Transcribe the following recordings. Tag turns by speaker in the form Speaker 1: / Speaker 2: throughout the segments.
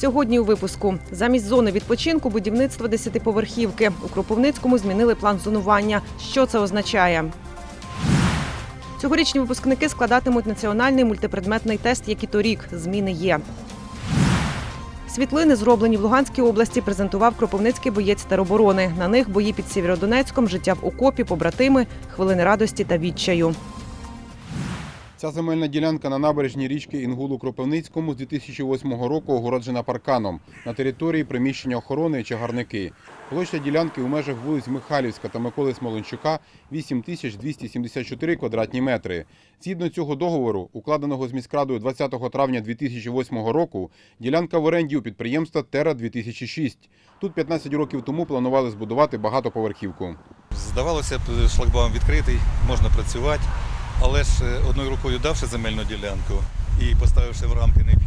Speaker 1: Сьогодні у випуску замість зони відпочинку будівництво десятиповерхівки. У Кропивницькому змінили план зонування. Що це означає? Цьогорічні випускники складатимуть національний мультипредметний тест, як і торік. Зміни є. Світлини, зроблені в Луганській області, презентував кропивницький боєць тероборони. На них бої під Сєвєродонецьком, життя в окопі, побратими, хвилини радості та відчаю.
Speaker 2: Ця земельна ділянка на набережній річки Інгулу Кропивницькому з 2008 року огороджена парканом на території приміщення охорони чагарники. Площа ділянки у межах вулиць Михайлівська та Миколи Смоленчука 8274 квадратні метри. Згідно цього договору, укладеного з міськрадою 20 травня 2008 року, ділянка в оренді у підприємства Тера 2006. Тут 15 років тому планували збудувати багатоповерхівку.
Speaker 3: Здавалося шлагбаум відкритий, можна працювати, але ж е, одною рукою давши земельну ділянку і поставивши в рамки необхідності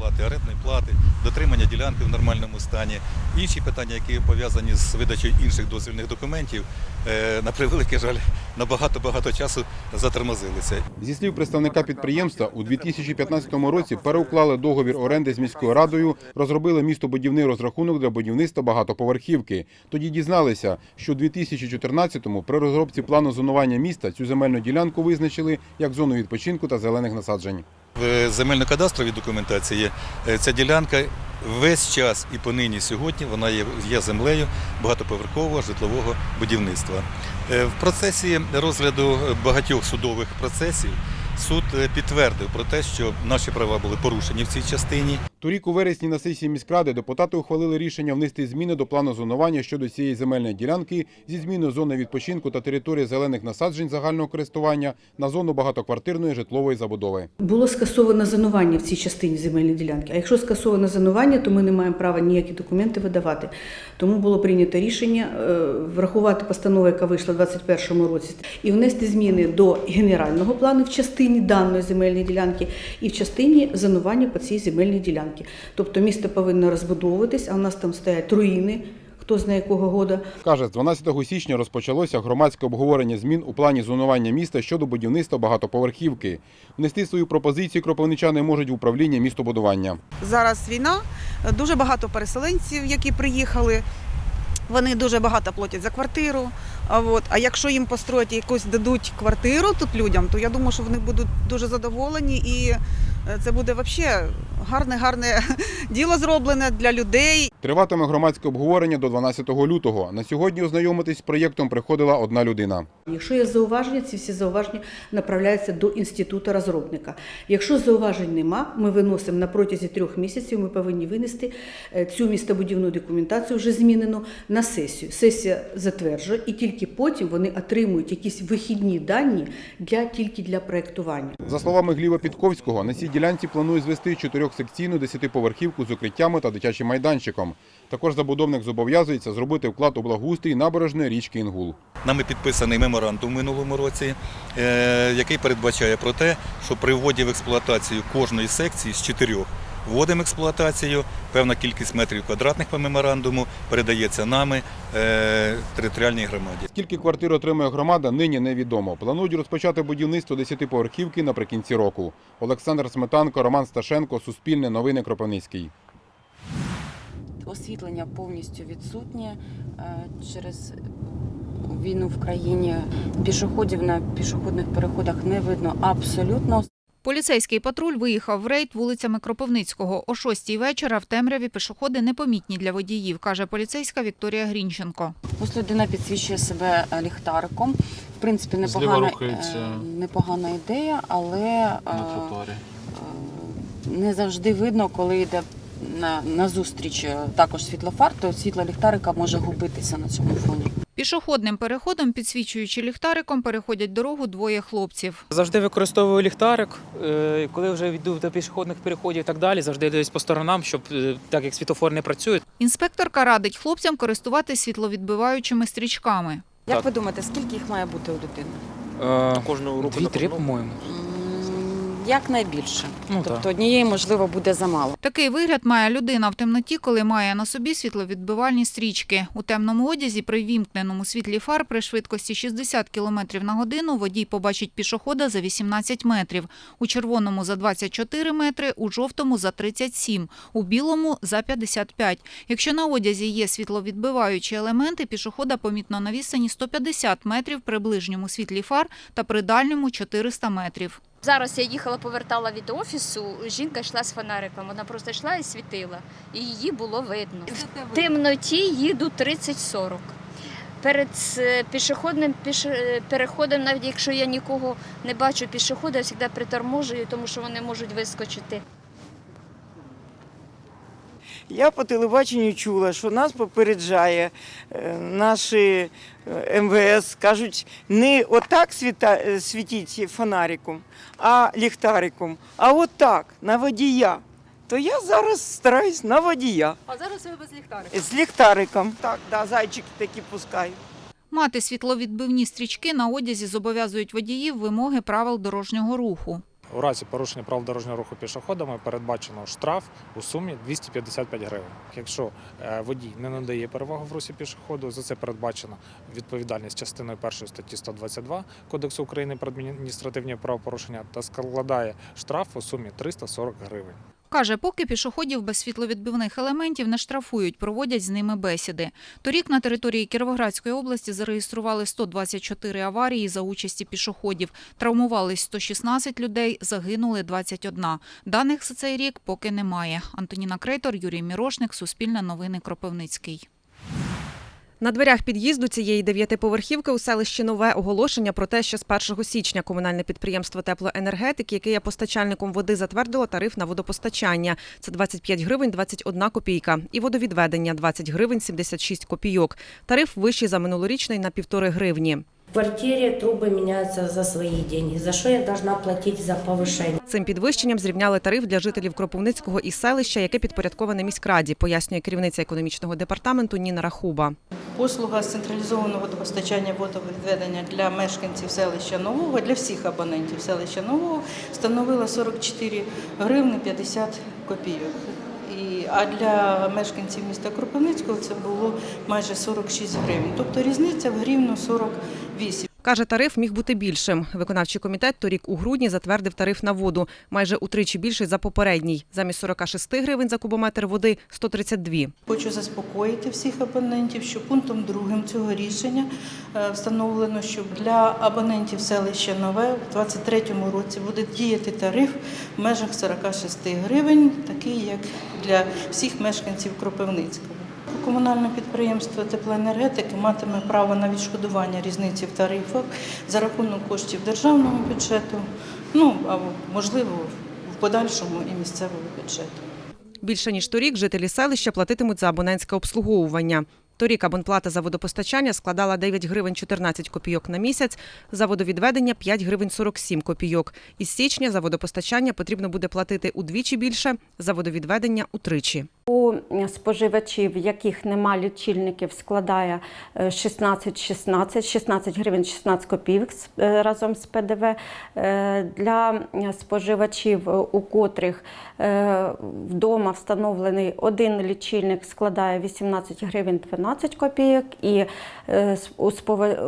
Speaker 3: сплати орендної плати, дотримання ділянки в нормальному стані, інші питання, які пов'язані з видачею інших дозвільних документів, е, на превеликий жаль, на багато-багато часу затормозилися.
Speaker 2: Зі слів представника підприємства, у 2015 році переуклали договір оренди з міською радою, розробили містобудівний розрахунок для будівництва багатоповерхівки. Тоді дізналися, що у 2014-му при розробці плану зонування міста цю земельну ділянку визначили як зону відпочинку та зелених насаджень.
Speaker 3: В земельно-кадастровій документації е, ця ділянка весь час і по нині сьогодні вона є, є землею багатоповерхового житлового будівництва. Е, В процесі розгляду багатьох судових процесів суд е, підтвердив про те, що наші права були порушені в цій частині.
Speaker 2: Торік у вересні на сесії міськради депутати ухвалили рішення внести зміни до плану зонування щодо цієї земельної ділянки зі зміною зони відпочинку та території зелених насаджень загального користування на зону багатоквартирної житлової забудови.
Speaker 4: Було скасовано зонування в цій частині земельної ділянки. А якщо скасовано зонування, то ми не маємо права ніякі документи видавати. Тому було прийнято рішення е, врахувати постанову, яка вийшла у 2021 році, і внести зміни до генерального плану в частині даної земельної ділянки і в частині зонування по цій земельній ділянці. Тобто місто повинно розбудовуватись, а у нас там стоять руїни, хто знає якого года.
Speaker 2: Каже, з 12 січня розпочалося громадське обговорення змін у плані зонування міста щодо будівництва багатоповерхівки. Внести свою пропозицію кропивничани можуть в управління містобудування.
Speaker 5: Зараз війна, дуже багато переселенців, які приїхали. Вони дуже багато платять за квартиру. А, от, а якщо їм построять якусь дадуть квартиру тут людям, то я думаю, що вони будуть дуже задоволені і е, це буде взагалі гарне, гарне діло зроблене для людей.
Speaker 2: Триватиме громадське обговорення до 12 лютого. На сьогодні ознайомитись з проєктом приходила одна людина.
Speaker 4: Якщо є зауваження, ці всі зауваження направляються до інституту розробника. Якщо зауважень нема, ми виносимо на протязі трьох місяців. Ми повинні винести е, цю містобудівну документацію вже змінену на сесію. Сесія затверджує, і тільки потім вони отримують якісь вихідні дані для тільки для проектування.
Speaker 2: За словами Гліба Підковського, на цій ділянці планують звести чотирьохсекційну десятиповерхівку з укриттями та дитячим майданчиком. Також забудовник зобов'язується зробити вклад у благоустрій набережної річки Інгул.
Speaker 3: Нами підписаний меморандум минулому році, е, який передбачає про те, що при вводі в експлуатацію кожної секції з чотирьох вводимо експлуатацію, певна кількість метрів квадратних по меморандуму передається нами е, територіальній громаді.
Speaker 2: Скільки квартир отримує громада, нині невідомо. Планують розпочати будівництво десятиповерхівки наприкінці року. Олександр Сметанко, Роман Сташенко, Суспільне новини Кропивницький.
Speaker 6: освітлення повністю відсутнє е, через війну в країні. Пішоходів на пішохідних переходах не видно абсолютно.
Speaker 7: Поліцейський патруль виїхав в рейд вулицями Кропивницького. О шостій вечора в темряві пішоходи непомітні для водіїв, каже поліцейська Вікторія Грінченко.
Speaker 6: Ось людина підсвічує себе е, ліхтариком. В принципі, непогана, е, непогана ідея, але е,
Speaker 8: на
Speaker 6: не завжди видно, коли йде на, на зустріч е, також світлофар, то світло ліхтарика може губитися на цьому фоні.
Speaker 7: Пішохідним переходом, підсвічуючи ліхтариком, переходять дорогу двоє хлопців.
Speaker 8: Завжди використовую ліхтарик. е, Коли вже йду до пішохідних переходів і так далі, завжди дивлюсь по сторонам, щоб е, так як світофор не працює.
Speaker 7: Інспекторка радить хлопцям користуватись світловідбиваючими стрічками.
Speaker 6: Як ви думаєте, скільки їх має бути у дитини?
Speaker 8: Кожного року Дві-три, по-моєму.
Speaker 6: Якнайбільше.
Speaker 8: Ну,
Speaker 6: Тобто
Speaker 8: так.
Speaker 6: однієї, можливо, буде замало.
Speaker 7: Такий вигляд має людина в темноті, коли має на собі світловідбивальні стрічки. У темному одязі при вімкненому світлі фар при швидкості 60 км на годину водій побачить пішохода за 18 метрів, у червоному за 24 метри, у жовтому за 37, у білому за 55. Якщо на одязі є світловідбиваючі елементи, пішохода помітно на відстані 150 метрів при ближньому світлі фар та при дальньому 400 метрів.
Speaker 9: Зараз я їхала, повертала від офісу. Жінка йшла з фонариком. Вона просто йшла і світила, і її було видно. В темноті їду 30-40. Перед е, пішохідним піш... е, переходом, навіть якщо я нікого не бачу пішохода, я завжди приторможую, тому що вони можуть вискочити.
Speaker 10: Я по телебаченню чула, що нас попереджає е, наші е, МВС, кажуть, не отак світа, е, світіть фонариком, а ліхтариком, а отак, на водія. То я зараз стараюсь на водія.
Speaker 9: А зараз ви без ліхтарика.
Speaker 10: З ліхтариком. Так, да, зайчики такі пускаю.
Speaker 7: Мати світловідбивні стрічки на одязі зобов'язують водіїв вимоги правил дорожнього руху.
Speaker 11: У разі порушення правил дорожнього руху пішоходами передбачено штраф у сумі 255 гривень. Якщо е, водій не надає перевагу в русі пішоходу, за це передбачена відповідальність частиною 1 статті 122 Кодексу України про адміністративні правопорушення та складає штраф у сумі 340 гривень.
Speaker 7: Каже, поки пішоходів без світловідбивних елементів не штрафують, проводять з ними бесіди. Торік на території Кіровоградської області зареєстрували 124 аварії за участі пішоходів. Травмувались 116 людей, загинули 21. Даних за цей рік поки немає. Антоніна Крейтор, Юрій Мірошник, Суспільне новини Кропивницький.
Speaker 1: На дверях під'їзду цієї дев'ятиповерхівки у селищі Нове оголошення про те, що з 1 січня комунальне підприємство теплоенергетики, яке є постачальником води, затвердило тариф на водопостачання. Це 25 гривень 21 копійка. І водовідведення 20 гривень 76 копійок. Тариф вищий за минулорічний на півтори гривні.
Speaker 12: В квартире трубы меняются за свои деньги. За что я должна платить за повышение?
Speaker 1: Цим підвищенням зрівняли тариф для жителів Кропивницького і селища, яке підпорядковане міськраді, пояснює керівниця економічного департаменту Ніна Рахуба.
Speaker 13: Послуга з централізованого водопостачання водовідведення для мешканців селища Нового, для всіх абонентів селища Нового становила 44 гривни 50 копійок. А для мешканців міста Кропивницького це було майже 46 гривень. Тобто різниця в гривну 48.
Speaker 1: Каже, тариф міг бути більшим. Виконавчий комітет торік у грудні затвердив тариф на воду, майже утричі більший за попередній. Замість 46 гривень за кубометр води – 132.
Speaker 13: Хочу заспокоїти всіх абонентів, що пунктом другим цього рішення е, встановлено, що для абонентів селища Нове в 2023 році буде діяти тариф в межах 46 гривень, такий як для всіх мешканців Кропивницького. Комунальне підприємство теплоенергетики матиме право на відшкодування різниці в тарифах за рахунок коштів державного бюджету, ну або можливо в подальшому і місцевого бюджету.
Speaker 1: Більше ніж торік жителі селища платитимуть за абонентське обслуговування. Торік абонплата за водопостачання складала 9 гривень 14 копійок на місяць, за водовідведення 5 гривень 47 копійок. Із січня за водопостачання потрібно буде платити удвічі більше, за водовідведення – утричі.
Speaker 12: У споживачів, яких нема лічильників, складає е, 16-16, 16 гривень 16 копійок е, разом з ПДВ. Е, Для споживачів, е, у котрих вдома встановлений один лічильник, складає 18 гривень 12 копійок. І е,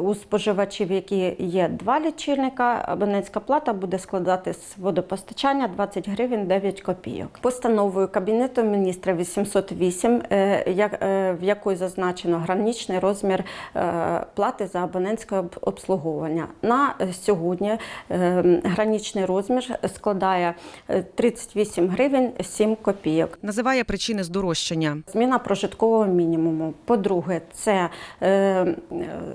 Speaker 12: у споживачів, які є два лічильника, абонентська плата буде складати з водопостачання 20 гривень 9 копійок. Постановою Кабінету міністра 808, е, е, в якої зазначено граничний розмір плати за абонентське обслуговування. На сьогодні граничний розмір складає е, 38 гривень 7 копійок.
Speaker 1: Називає причини здорожчання.
Speaker 12: Зміна прожиткового мінімуму. По-друге, це е,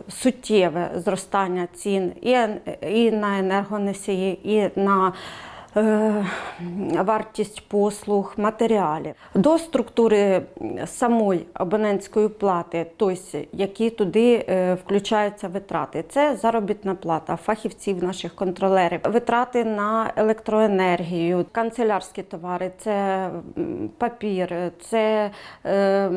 Speaker 12: суттєве зростання цін і, на енергоносії, і на вартість послуг, матеріалів. До структури самої абонентської плати, тобто які туди е, включаються витрати. Це заробітна плата фахівців наших контролерів, витрати на електроенергію, канцелярські товари, це папір, це е,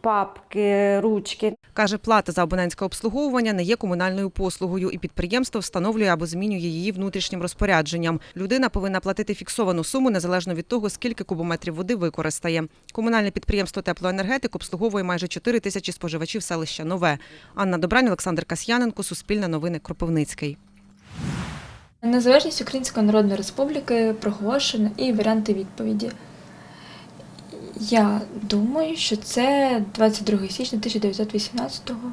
Speaker 12: папки, ручки.
Speaker 1: Каже, плата за абонентське обслуговування не є комунальною послугою, і підприємство встановлює або змінює її внутрішнім розпорядженням. Людина повинна платити фіксовану суму незалежно від того, скільки кубометрів води використає. Комунальне підприємство Теплоенергетик обслуговує майже 4 тисячі споживачів селища Нове. Анна Добрань, Олександр Касьяненко, Суспільне новини, Кропивницький.
Speaker 14: Незалежність Української Народної Республіки проголошена і варіанти відповіді. Я думаю, що це 22 січня 1918-го.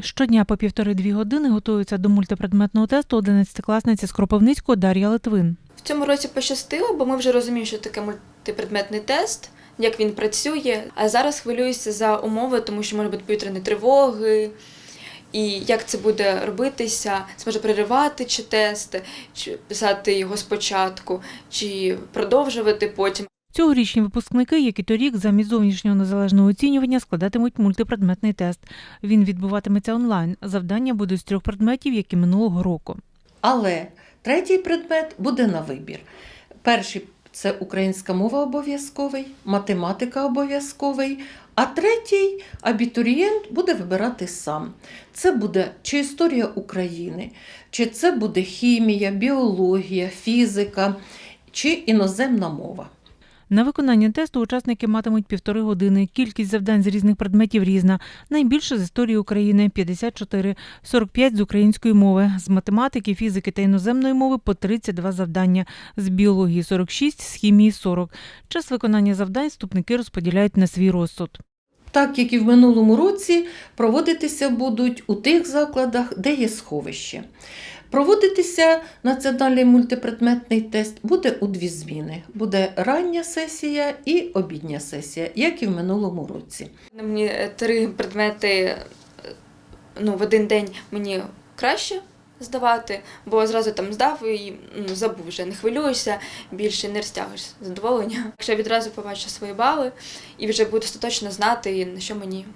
Speaker 15: Щодня по півтори-дві години готуються до мультипредметного тесту 11-класниця з Кропивницького Дар'я Литвин.
Speaker 14: В цьому році пощастило, бо ми вже розуміємо, що таке мультипредметний тест, як він працює. А зараз хвилююся за умови, тому що може бути повітряні тривоги. І як це буде робитися, зможе переривати чи тест, чи писати його спочатку, чи продовжувати потім.
Speaker 15: Цьогорічні випускники, як і торік, замість зовнішнього незалежного оцінювання складатимуть мультипредметний тест. Він відбуватиметься онлайн. Завдання будуть з трьох предметів, як і минулого року.
Speaker 16: Але третій предмет буде на вибір. Перший це українська мова обов'язковий, математика обов'язковий, а третій абітурієнт буде вибирати сам. Це буде чи історія України, чи це буде хімія, біологія, фізика, чи іноземна мова.
Speaker 15: На виконання тесту учасники матимуть півтори години. Кількість завдань з різних предметів різна. Найбільше з історії України 54, 45 з української мови, з математики, фізики та іноземної мови по 32 завдання, з біології 46, з хімії 40. Час виконання завдань вступники розподіляють на свій розсуд.
Speaker 16: Так як і в минулому році, проводитися будуть у тих закладах, де є сховище. Проводитися національний мультипредметний тест буде у дві зміни. Буде рання сесія і обідня сесія, як і в минулому році.
Speaker 14: Мені е, три предмети е, ну, в один день мені краще здавати, бо зразу там здав і ну, забув вже, не хвилююся, більше не розтягуєш задоволення. Якщо я відразу побачу свої бали і вже буду остаточно знати, на що мені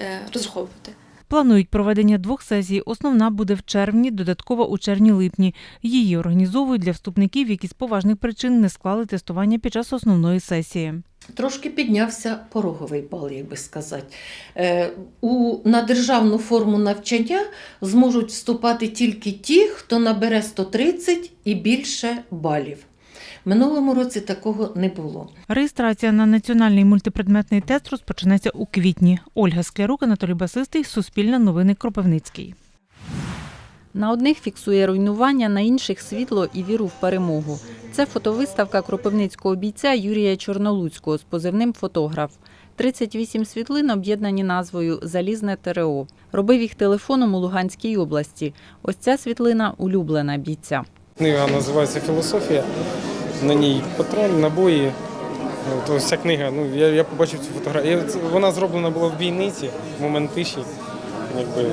Speaker 14: е, розраховувати.
Speaker 15: Планують проведення двох сесій. Основна буде в червні, додаткова у червні-липні. Її організовують для вступників, які з поважних причин не склали тестування під час основної сесії.
Speaker 16: Трошки піднявся пороговий бал, як би сказати. Е, у, на державну форму навчання зможуть вступати тільки ті, хто набере 130 і більше балів. Минулому році такого не було.
Speaker 15: Реєстрація на національний мультипредметний тест розпочнеться у квітні. Ольга Склярук, Анатолій Басистий, Суспільне новини Кропивницький.
Speaker 17: На одних фіксує руйнування, на інших світло і віру в перемогу. Це фотовиставка кропивницького бійця Юрія Чорнолуцького з позивним фотограф. 38 світлин об'єднані назвою Залізне ТРО. Робив їх телефоном у Луганській області. Ось ця світлина улюблена бійця.
Speaker 11: Книга називається Філософія. На ній патрон, набої. От вся книга. Ну, я, я побачив цю фотографію. Вона зроблена була в бійниці, в момент тиші. Якби,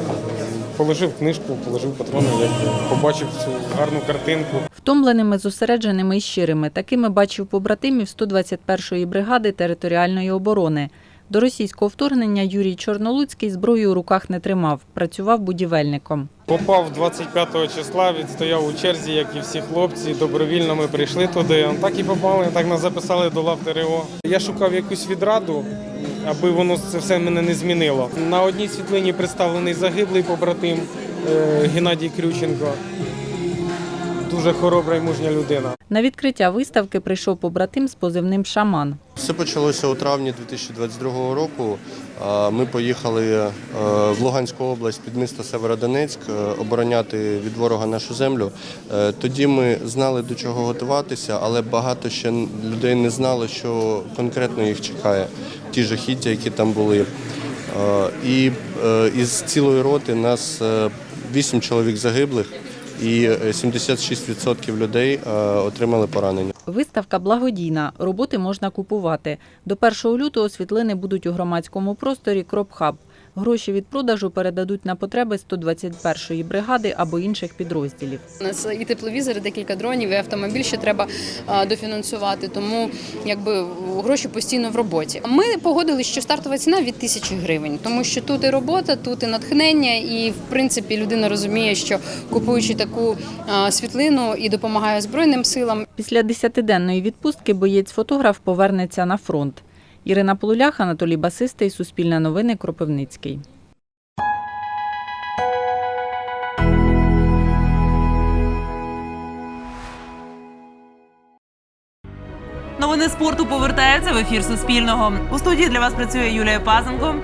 Speaker 11: положив книжку, положив патрони, якби, побачив цю гарну картинку.
Speaker 17: Втомленими, зосередженими і щирими. Такими бачив побратимів 121-ї бригади територіальної оборони. До російського вторгнення Юрій Чорнолуцький зброю у руках не тримав, працював будівельником.
Speaker 11: Попав 25-го числа, відстояв у черзі, як і всі хлопці. Добровільно ми прийшли туди. Так і попали, так нас записали до лав ТРО. Я шукав якусь відраду, аби воно це все мене не змінило. На одній світлині представлений загиблий побратим е, Геннадій Крюченко. Дуже хоробра і мужня людина.
Speaker 17: На відкриття виставки прийшов побратим з позивним Шаман.
Speaker 18: Все почалося у травні 2022 року. Ми поїхали е, в Луганську область під місто Северодонецьк е, обороняти від ворога нашу землю. Е, Тоді ми знали до чого готуватися, але багато ще людей не знало, що конкретно їх чекає. Ті жахіття, які там були. І із цілої роти нас вісім чоловік загиблих і е, 76% людей е, отримали поранення.
Speaker 17: Виставка благодійна. Роботи можна купувати. До 1 лютого світлини будуть у громадському просторі Кропхаб. Гроші від продажу передадуть на потреби 121-ї бригади або інших підрозділів.
Speaker 19: У нас і тепловізори, декілька дронів, і автомобіль ще треба дофінансувати. Тому якби гроші постійно в роботі. Ми погодили, що стартова ціна від тисячі гривень, тому що тут і робота, тут і натхнення, і в принципі людина розуміє, що купуючи таку світлину і допомагає збройним силам.
Speaker 17: Після десятиденної відпустки боєць-фотограф повернеться на фронт. Ірина Полулях, Анатолій Басистий, Суспільне новини, Кропивницький.
Speaker 19: Новини спорту повертаються в ефір Суспільного. У студії для вас працює Юлія Пазенко.